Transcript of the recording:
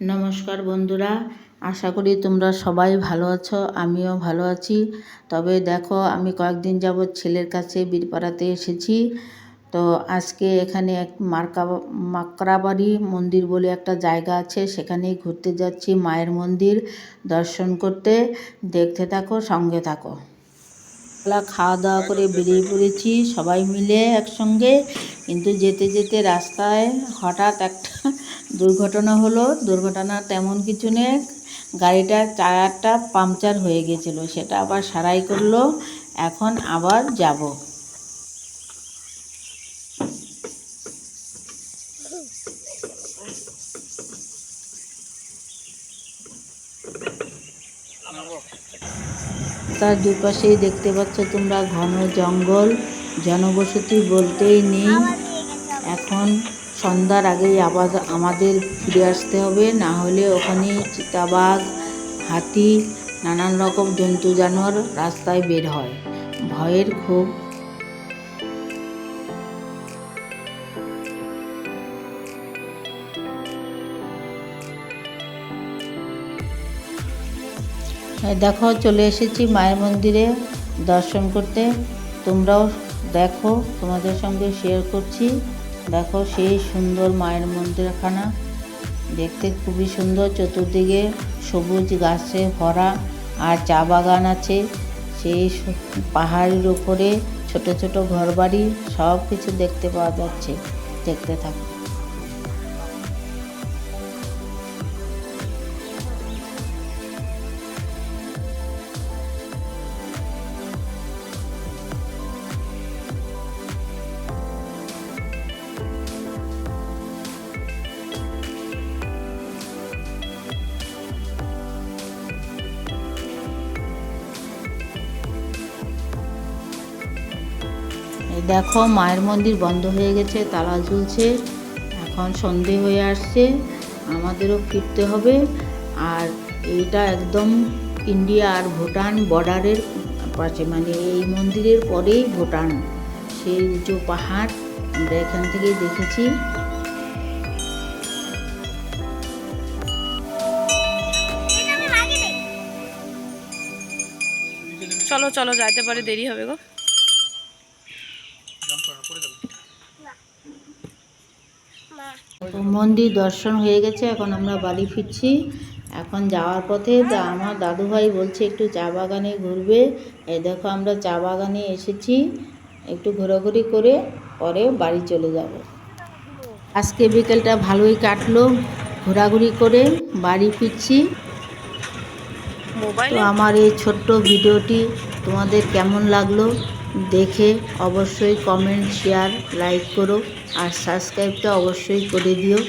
নমস্কার বন্ধুরা, আশা করি তোমরা সবাই ভালো আছো, আমিও ভালো আছি। তবে দেখো, আমি কয়েকদিন যাবৎ ছেলের কাছে বীরপাড়াতে এসেছি। তো আজকে এখানে এক মার্কা, মাকড়াবাড়ি মন্দির বলে একটা জায়গা আছে, সেখানেই ঘুরতে যাচ্ছি মায়ের মন্দির দর্শন করতে। দেখতে থাকো, সঙ্গে থাকো। খাওয়া দাওয়া করে বেরিয়ে পড়েছি, সবাই মিলে একসঙ্গে। কিন্তু যেতে যেতে রাস্তায় হঠাৎ একটা দুর্ঘটনা হলো দুর্ঘটনা তেমন কিছু নেই। গাড়িটার টায়ারটা পাংচার হয়ে গেছিল সেটা আবার সারাই করল এখন আবার যাব। তার দুপাশেই দেখতে পাচ্ছ তোমরা ঘন জঙ্গল জনবসতি বলতেই নেই। এখন সন্ধ্যার আগেই আবার আমাদের ফিরে আসতে হবে, না হলে ওখানে চিতাবাঘ, হাতি, নানান রকম জন্তু জানোয়ার রাস্তায় বের হয়। ভয়ের খুব দেখো, চলে এসেছি মায়ের মন্দিরে দর্শন করতে। তোমরাও দেখো, তোমাদের সঙ্গে শেয়ার করছি। দেখো সেই সুন্দর মায়ের মন্দিরখানা। দেখতে খুবই সুন্দর, চতুর্দিকে সবুজ গাছে ভরা আর চা বাগান আছে। সেই পাহাড়ের উপরে ছোট ছোট ঘরবাড়ি সব কিছু দেখতে পাওয়া যাচ্ছে। দেখতে থাকো দেখো, মায়ের মন্দির বন্ধ হয়ে গেছে, তালা ঝুলছে। এখন সন্ধে হয়ে আসছে, আমাদেরও ফিরতে হবে। আর এইটা একদম ইন্ডিয়া আর ভুটান বর্ডারের পাশে মানে এই মন্দিরের পরেই ভুটান। সেই উঁচু পাহাড়, আমরা এখান থেকেই দেখেছি। চলো চলো, যাইতে পারে, দেরি হবে গো। তো মন্দির দর্শন হয়ে গেছে এখন আমরা বাড়ি ফিরছি। এখন যাওয়ার পথে আমার দাদু ভাই বলছে একটু চা বাগানে ঘুরবে। এই দেখো আমরা চা বাগানে এসেছি একটু ঘোরাঘুরি করে পরে বাড়ি চলে যাব। আজকে বিকেলটা ভালোই কাটলো ঘোরাঘুরি করে বাড়ি ফিরছি। তো আমার এই ছোট্ট ভিডিওটি তোমাদের কেমন লাগল? দেখে অবশ্যই কমেন্ট শেয়ার লাইক করো আর সাবস্ক্রাইবটা অবশ্যই করে দিও।